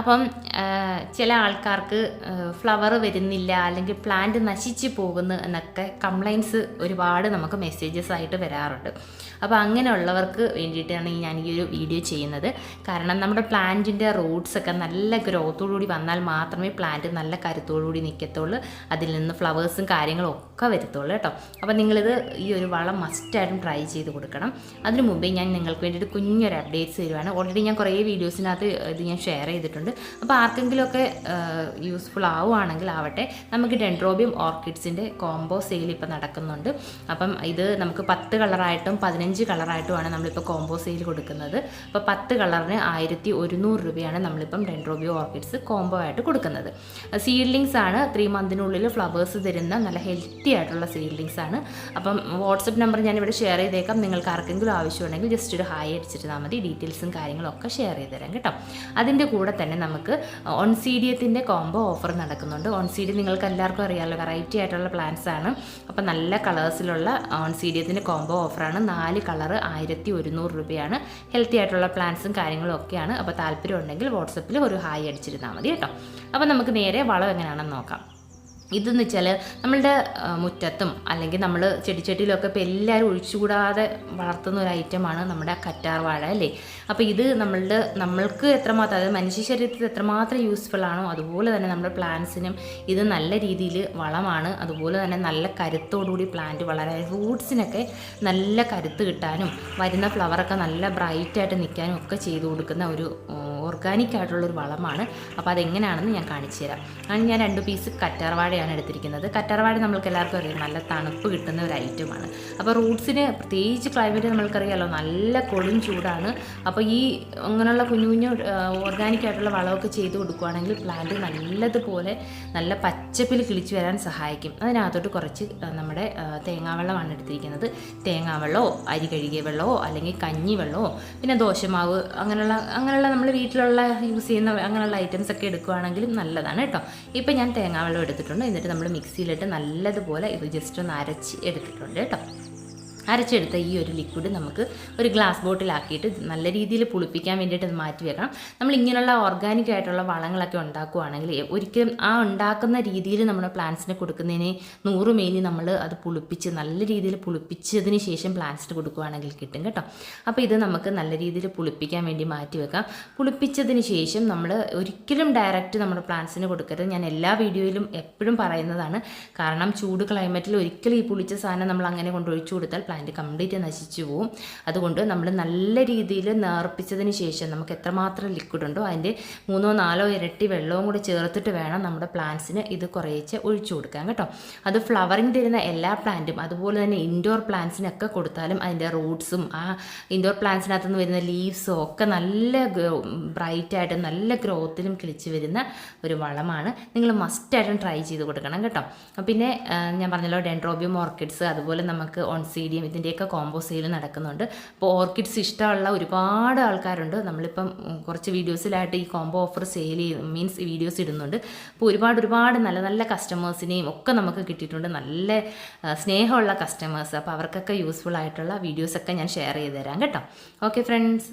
അപ്പം ചില ആൾക്കാർക്ക് ഫ്ലവർ വരുന്നില്ല അല്ലെങ്കിൽ പ്ലാന്റ് നശിച്ചു പോകുന്നു എന്നൊക്കെ കംപ്ലൈൻസ് ഒരുപാട് നമുക്ക് മെസ്സേജസ് ആയിട്ട് വരാറുണ്ട്. അപ്പോൾ അങ്ങനെയുള്ളവർക്ക് വേണ്ടിയിട്ടാണ് ഞാൻ ഈ ഒരു വീഡിയോ ചെയ്യുന്നത്. കാരണം നമ്മുടെ പ്ലാന്റിന്റെ റൂട്ട്സ് ഒക്കെ നല്ല ഗ്രോത്തോടുകൂടി വന്നാൽ മാത്രമേ പ്ലാന്റ് നല്ല കരുത്തോടുകൂടി നിൽക്കത്തുള്ളൂ അതിൽ നിന്ന് ഫ്ലവേഴ്സും കാര്യങ്ങളും ഒക്കെ വരത്തുള്ളൂ കേട്ടോ. അപ്പോൾ നിങ്ങളിത് ഈ ഒരു വളം മസ്റ്റായിട്ടും ട്രൈ ചെയ്ത് കൊടുക്കണം. അതിനു മുമ്പേ ഞാൻ നിങ്ങൾക്ക് വേണ്ടിയിട്ട് കുഞ്ഞൊരു അപ്ഡേറ്റ്സ് തരുവാണ്. ഓൾറെഡി ഞാൻ കുറേ വീഡിയോസിനകത്ത് ഇത് ഞാൻ ഷെയർ ചെയ്തിട്ടുണ്ട്. അപ്പോൾ ആർക്കെങ്കിലുമൊക്കെ യൂസ്ഫുൾ ആവുകയാണെങ്കിൽ ആവട്ടെ നമുക്ക് ഡെൻഡ്രോബിയം ഓർക്കിഡ്സിന്റെ കോംബോ സെയിൽ ഇപ്പോൾ നടക്കുന്നുണ്ട്. അപ്പം ഇത് നമുക്ക് പത്ത് കളറായിട്ടും പതിനഞ്ച് കളറായിട്ടുമാണ് നമ്മളിപ്പോൾ കോംബോ സെയിൽ കൊടുക്കുന്നത്. അപ്പോൾ പത്ത് കളറിന് ആയിരത്തി ഒരുന്നൂറ് രൂപയാണ് നമ്മളിപ്പം ഡെൻഡ്രോബിയം ഓർക്കിഡ്സ് കോംബോ ആയിട്ട് കൊടുക്കുന്നത്. സീഡ്ലിങ്സ് ആണ് ത്രീ മന്തിനുള്ളിൽ ഫ്ലവേഴ്സ് തരുന്ന നല്ല ഹെൽത്തി ആയിട്ടുള്ള സീഡ്ലിങ്സ് ആണ്. അപ്പം വാട്സപ്പ് നമ്പർ ഞാനിവിടെ ഷെയർ ചെയ്തേക്കാം. നിങ്ങൾക്ക് ആർക്കെങ്കിലും ആവശ്യമുണ്ടെങ്കിൽ ജസ്റ്റ് ഒരു ഹായ് അടിച്ചിരുന്നാൽ മതി. ഡീറ്റെയിൽസും കാര്യങ്ങളൊക്കെ ഷെയർ ചെയ്ത് തരാം കേട്ടോ. അതിന്റെ കൂടെ തന്നെ നമുക്ക് ഓൺ സീഡിയത്തിന്റെ കോംബോ ഓഫർ നടക്കുന്നുണ്ട്. ഓൺ സീഡി നിങ്ങൾക്ക് എല്ലാവർക്കും അറിയാമല്ലോ വെറൈറ്റി ആയിട്ടുള്ള പ്ലാന്റ്സ് ആണ്. അപ്പോൾ നല്ല കളേഴ്സിലുള്ള ഓൺ സീഡിയത്തിന്റെ കോംബോ ഓഫറാണ് നാല് കളർ ആയിരത്തി ഒരുന്നൂറ് രൂപയാണ്. ഹെൽത്തി ആയിട്ടുള്ള പ്ലാന്റ്സും കാര്യങ്ങളും ഒക്കെയാണ്. അപ്പോൾ താല്പര്യം ഉണ്ടെങ്കിൽ വാട്സപ്പിൽ ഒരു ഹായ് അടിച്ചിരുന്നാൽ മതി കേട്ടോ. അപ്പോൾ നമുക്ക് നേരെ വളം എങ്ങനെയാണെന്ന് നോക്കാം. ഇതെന്ന് വെച്ചാൽ നമ്മളുടെ മുറ്റത്തും അല്ലെങ്കിൽ നമ്മൾ ചെടിച്ചട്ടിയിലൊക്കെ ഇപ്പോൾ എല്ലാവരും ഒഴിച്ചുകൂടാതെ വളർത്തുന്ന ഒരു ഐറ്റമാണ് നമ്മുടെ കറ്റാർ വാഴ അല്ലേ? അപ്പോൾ ഇത് നമ്മളുടെ നമ്മൾക്ക് എത്രമാത്രം അതായത് മനുഷ്യ ശരീരത്തിൽ എത്രമാത്രം യൂസ്ഫുൾ ആണോ അതുപോലെ തന്നെ നമ്മുടെ പ്ലാന്റ്സിനും ഇത് നല്ല രീതിയിൽ വളമാണ്. അതുപോലെ തന്നെ നല്ല കരുത്തോടുകൂടി പ്ലാന്റ് വളരാൻ റൂട്ട്സിനൊക്കെ നല്ല കരുത്ത് കിട്ടാനും വരുന്ന ഫ്ലവറൊക്കെ നല്ല ബ്രൈറ്റായിട്ട് നിൽക്കാനും ഒക്കെ ചെയ്തു കൊടുക്കുന്ന ഒരു ഓർഗാനിക് ആയിട്ടുള്ളൊരു വളമാണ്. അപ്പോൾ അതെങ്ങനെയാണെന്ന് ഞാൻ കാണിച്ചു തരാം. അങ്ങനെ ഞാൻ രണ്ട് പീസ് കറ്റാർവാഴയാണ് എടുത്തിരിക്കുന്നത്. കറ്റാർവാഴ നമ്മൾക്ക് എല്ലാവർക്കും അറിയാം. നല്ല തണുപ്പ് കിട്ടുന്ന ഒരു ഐറ്റമാണ് അപ്പോൾ റൂട്ട്സിന് പ്രത്യേകിച്ച് ക്ലൈമറ്റ് നമ്മൾക്കറിയാമല്ലോ നല്ല കൊടും ചൂടാണ്. അപ്പോൾ ഈ അങ്ങനെയുള്ള കുഞ്ഞു കുഞ്ഞു ഓർഗാനിക് ആയിട്ടുള്ള വളമൊക്കെ ചെയ്ത് കൊടുക്കുകയാണെങ്കിൽ പ്ലാന്റ് നല്ലതുപോലെ നല്ല പച്ചപ്പിൽ കിളിച്ചു വരാൻ സഹായിക്കും. അതിനകത്തോട്ട് കുറച്ച് നമ്മുടെ തേങ്ങാവെള്ളമാണ് എടുത്തിരിക്കുന്നത്. തേങ്ങാവെള്ളമോ അരി കഴുകിയ വെള്ളമോ അല്ലെങ്കിൽ കഞ്ഞി വെള്ളമോ പിന്നെ ദോശമാവ് അങ്ങനെയുള്ള അങ്ങനെയുള്ള നമ്മൾ വീട്ടിലുള്ള യൂസ് ചെയ്യുന്ന അങ്ങനെയുള്ള ഐറ്റംസ് ഒക്കെ എടുക്കുകയാണെങ്കിലും നല്ലതാണ് കേട്ടോ. ഇപ്പം ഞാൻ തേങ്ങാവെള്ളം എടുത്തിട്ടുണ്ട്. എന്നിട്ട് നമ്മൾ മിക്സിയിലിട്ട് നല്ലതുപോലെ ഇത് ജസ്റ്റ് ഒന്ന് അരച്ച് എടുത്തിട്ടുണ്ട് കേട്ടോ. അരച്ചെടുത്ത ഈ ഒരു ലിക്വിഡ് നമുക്ക് ഒരു ഗ്ലാസ് ബോട്ടിലാക്കിയിട്ട് നല്ല രീതിയിൽ പുളിപ്പിക്കാൻ വേണ്ടിയിട്ട് മാറ്റി വെക്കണം. നമ്മൾ ഇങ്ങനെയുള്ള ഓർഗാനിക് ആയിട്ടുള്ള വളങ്ങളൊക്കെ ഉണ്ടാക്കുകയാണെങ്കിൽ ഒരിക്കലും ആ ഉണ്ടാക്കുന്ന രീതിയിൽ നമ്മുടെ പ്ലാന്റ്സിന് കൊടുക്കുന്നതിന് നൂറ് മേലി നമ്മൾ അത് പുളിപ്പിച്ച് നല്ല രീതിയിൽ പുളിപ്പിച്ചതിന് ശേഷം പ്ലാന്റ്സിന് കൊടുക്കുകയാണെങ്കിൽ കിട്ടും കേട്ടോ. അപ്പോൾ ഇത് നമുക്ക് നല്ല രീതിയിൽ പുളിപ്പിക്കാൻ വേണ്ടി മാറ്റി വെക്കാം. പുളിപ്പിച്ചതിന് ശേഷം നമ്മൾ ഒരിക്കലും ഡയറക്റ്റ് നമ്മുടെ പ്ലാന്റ്സിന് കൊടുക്കരുത്. ഞാൻ എല്ലാ വീഡിയോയിലും എപ്പോഴും പറയുന്നതാണ്. കാരണം ചൂട് ക്ലൈമറ്റിൽ ഒരിക്കലും ഈ പുളിച്ച സാധനം നമ്മൾ അങ്ങനെ കൊണ്ടൊഴിച്ചു കൊടുത്താൽ പ്ലാന്റ് കംപ്ലീറ്റ് നശിച്ചു പോവും. അതുകൊണ്ട് നമ്മൾ നല്ല രീതിയിൽ നേർപ്പിച്ചതിന് ശേഷം നമുക്ക് എത്രമാത്രം ലിക്വിഡ് ഉണ്ടോ അതിന്റെ മൂന്നോ നാലോ ഇരട്ടി വെള്ളവും കൂടി ചേർത്തിട്ട് വേണം നമ്മുടെ പ്ലാന്റ്സിന് ഇത് കുറേച്ച് ഒഴിച്ചു കൊടുക്കാൻ കേട്ടോ. അത് ഫ്ലവറിങ് തരുന്ന എല്ലാ പ്ലാന്റും അതുപോലെ തന്നെ ഇൻഡോർ പ്ലാന്റ്സിനൊക്കെ കൊടുത്താലും അതിന്റെ റൂട്ട്സും ആ ഇൻഡോർ പ്ലാന്റ്സിനകത്ത് നിന്ന് വരുന്ന ലീവ്സും ഒക്കെ നല്ല ബ്രൈറ്റായിട്ടും നല്ല ഗ്രോത്തിലും കിളിച്ച് വരുന്ന ഒരു വളമാണ്. നിങ്ങൾ മസ്റ്റായിട്ടും ട്രൈ ചെയ്ത് കൊടുക്കണം കേട്ടോ. പിന്നെ ഞാൻ പറഞ്ഞല്ലോ ഡെൻഡ്രോബിയം ഓർക്കിഡ്സ് അതുപോലെ നമുക്ക് ഓൺസീഡിയം ഇതിന്റെയൊക്കെ കോംബോ സെയിൽ നടക്കുന്നുണ്ട്. അപ്പോൾ ഓർക്കിഡ്സ് ഇഷ്ടമുള്ള ഒരുപാട് ആൾക്കാരുണ്ട്. നമ്മളിപ്പം കുറച്ച് വീഡിയോസിലായിട്ട് ഈ കോംബോ ഓഫർ സെയിൽ ചെയ്ത് മീൻസ് വീഡിയോസ് ഇടുന്നുണ്ട്. അപ്പോൾ ഒരുപാട് ഒരുപാട് നല്ല നല്ല കസ്റ്റമേഴ്സിനെയും ഒക്കെ നമുക്ക് കിട്ടിയിട്ടുണ്ട്. നല്ല സ്നേഹമുള്ള കസ്റ്റമേഴ്സ് അപ്പോൾ അവർക്കൊക്കെ യൂസ്ഫുൾ ആയിട്ടുള്ള വീഡിയോസൊക്കെ ഞാൻ ഷെയർ ചെയ്ത് തരാം കേട്ടോ. Okay friends